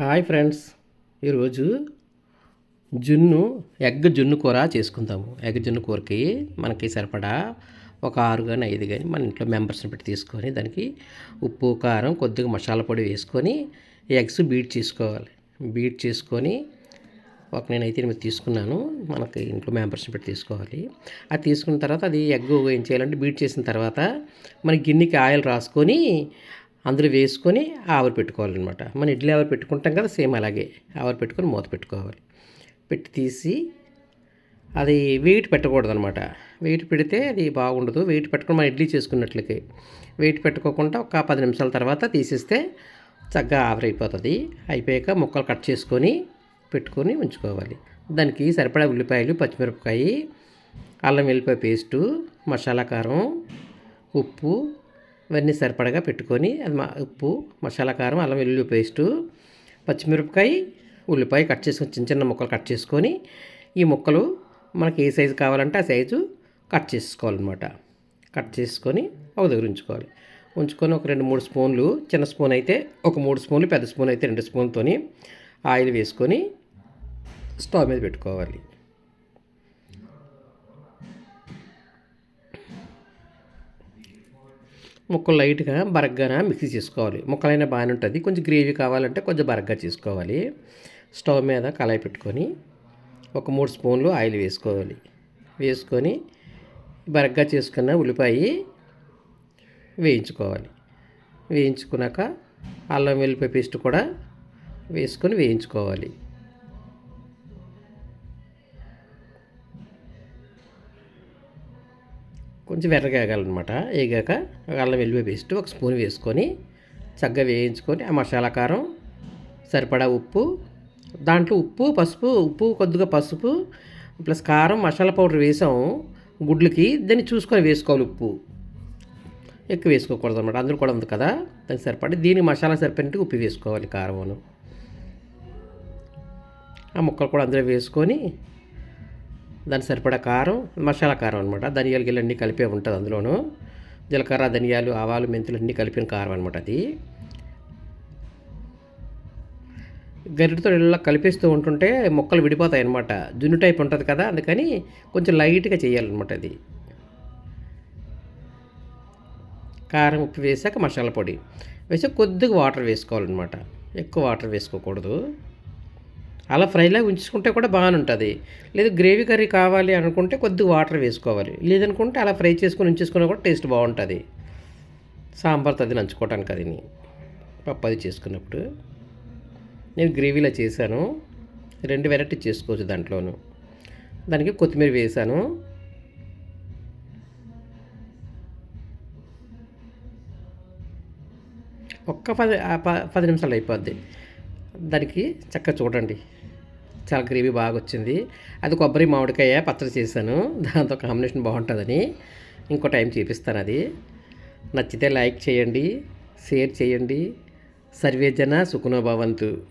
Hi friends. ఈరోజు జున్ను egg జున్ను కూర చేసుకుందాము. ఎగ్ జున్ను కూరకి మనకి సరిపడా ఒక ఆరు కానీ ఐదు కానీ మన ఇంట్లో మెంబర్స్ని పెట్టి తీసుకొని దానికి ఉప్పు కారం కొద్దిగా మసాలా పొడి వేసుకొని ఎగ్స్ బీట్ చేసుకోవాలి. బీట్ చేసుకొని ఒక నేనైతే ఎనిమిది తీసుకున్నాను. మనకి ఇంట్లో మెంబర్స్ని పెట్టి తీసుకోవాలి. అది తీసుకున్న తర్వాత అది ఎగ్ ఏం చేయాలంటే బీట్ చేసిన తర్వాత మన గిన్నెకి ఆయిల్ రాసుకొని అందులో వేసుకొని ఆవిరి పెట్టుకోవాలన్నమాట. మన ఇడ్లీ ఆవిరి పెట్టుకుంటాం కదా సేమ్ అలాగే ఆవిరి పెట్టుకొని మూత పెట్టుకోవాలి. పెట్టి తీసి అది వెయిట్ పెట్టకూడదు అనమాట వెయిట్ పెడితే అది బాగుండదు. వెయిట్ పెట్టుకుని మనం ఇడ్లీ చేసుకున్నట్లకి. వెయిట్ పెట్టుకోకుండా ఒక పది నిమిషాల తర్వాత తీసేస్తే చక్కగా ఆవిరైపోతుంది అయిపోయాక ముక్కలు కట్ చేసుకొని పెట్టుకొని ఉంచుకోవాలి. దానికి సరిపడా ఉల్లిపాయలు పచ్చిమిరపకాయ అల్లం వెల్లిపాయ పేస్టు మసాలా కారం ఉప్పు ఇవన్నీ సరిపడగా పెట్టుకొని అది మా ఉప్పు మసాలా కారం అల్లం వెల్లుల్లి పేస్టు పచ్చిమిరపకాయ ఉల్లిపాయ కట్ చేసుకొని చిన్న చిన్న ముక్కలు కట్ చేసుకొని ఈ ముక్కలు మనకి ఏ సైజు కావాలంటే ఆ సైజు కట్ చేసుకోవాలన్నమాట. కట్ చేసుకొని ఒక దగ్గర ఉంచుకోవాలి. ఉంచుకొని ఒక రెండు మూడు స్పూన్లు చిన్న స్పూన్ అయితే ఒక మూడు స్పూన్లు పెద్ద స్పూన్ అయితే రెండు స్పూన్తోని ఆయిల్ వేసుకొని స్టవ్ మీద పెట్టుకోవాలి. ముక్కలు లైట్గా బరగ్గాన మిక్సీ చేసుకోవాలి. ముక్కలైనా బాగానే ఉంటుంది. కొంచెం గ్రేవీ కావాలంటే కొంచెం బరగ్గా చేసుకోవాలి. స్టవ్ మీద కళాయి పెట్టుకొని ఒక మూడు స్పూన్లు ఆయిల్ వేసుకోవాలి. వేసుకొని బరగ్గా చేసుకున్న ఉల్లిపాయ వేయించుకోవాలి. వేయించుకున్నాక అల్లం వెల్లిపాయ పేస్ట్ కూడా వేసుకొని వేయించుకోవాలి. కొంచెం ఎర్రగా వేగాలన్నమాట వేగాక అల్లం వెల్లుల్లి పేస్ట్ ఒక స్పూన్ వేసుకొని చక్కగా వేయించుకొని ఆ మసాలా కారం సరిపడా ఉప్పు దాంట్లో ఉప్పు పసుపు ఉప్పు కొద్దిగా పసుపు ప్లస్ కారం మసాలా పౌడర్ వేసాం గుడ్లకి దాన్ని చూసుకొని వేసుకోవాలి ఉప్పు. ఎక్కువ వేసుకోకూడదు అనమాట అందులో కూడా ఉంది కదా దానికి సరిపడి దీనికి మసాలా సరిపడినట్టు ఉప్పు వేసుకోవాలి కారమును. ఆ ముక్కలు కూడా అందులో వేసుకొని దానికి సరిపడా కారం మసాలా కారం అనమాట ధనియాలు గిల్లన్నీ అన్నీ కలిపే ఉంటుంది అందులోనూ. జీలకర్ర ధనియాలు ఆవాలు మెంతులు అన్నీ కలిపిన కారం అనమాట అది. గరిటతో ఇలా కలిపేస్తూ ఉంటుంటే మొక్కలు విడిపోతాయి అనమాట జున్ను టైప్ ఉంటుంది కదా అందుకని కొంచెం లైట్గా చేయాలన్నమాట అది. కారం ఉప్పు వేసాక మసాలా పొడి. వేసి కొద్దిగా వాటర్ వేసుకోవాలన్నమాట. ఎక్కువ వాటర్ వేసుకోకూడదు. అలా ఫ్రైలా ఉంచుకుంటే కూడా బాగానే ఉంటుంది లేదు గ్రేవీ కర్రీ కావాలి అనుకుంటే కొద్దిగా వాటర్ వేసుకోవాలి. లేదనుకుంటే అలా ఫ్రై చేసుకొని ఉంచేసుకున్నా కూడా టేస్ట్ బాగుంటుంది. సాంబార్ తది నంచుకోవటానికి అది పప్పు అది చేసుకున్నప్పుడు. నేను గ్రేవీలో చేశాను. రెండు వెరైటీ చేసుకోవచ్చు దాంట్లోనూ. దానికి కొత్తిమీర వేసాను ఒక్క పది పది నిమిషాలు అయిపోద్ది. దానికి చక్కగా చూడండి. చాలా గ్రేవీ బాగా వచ్చింది. అది కొబ్బరి మామిడికాయ పచ్చడి చేశాను. దాంతో కాంబినేషన్ బాగుంటుందని ఇంకో టైం చూపిస్తాను అది. నచ్చితే లైక్ చేయండి షేర్ చేయండి. సర్వేజన సుఖనోభవంతు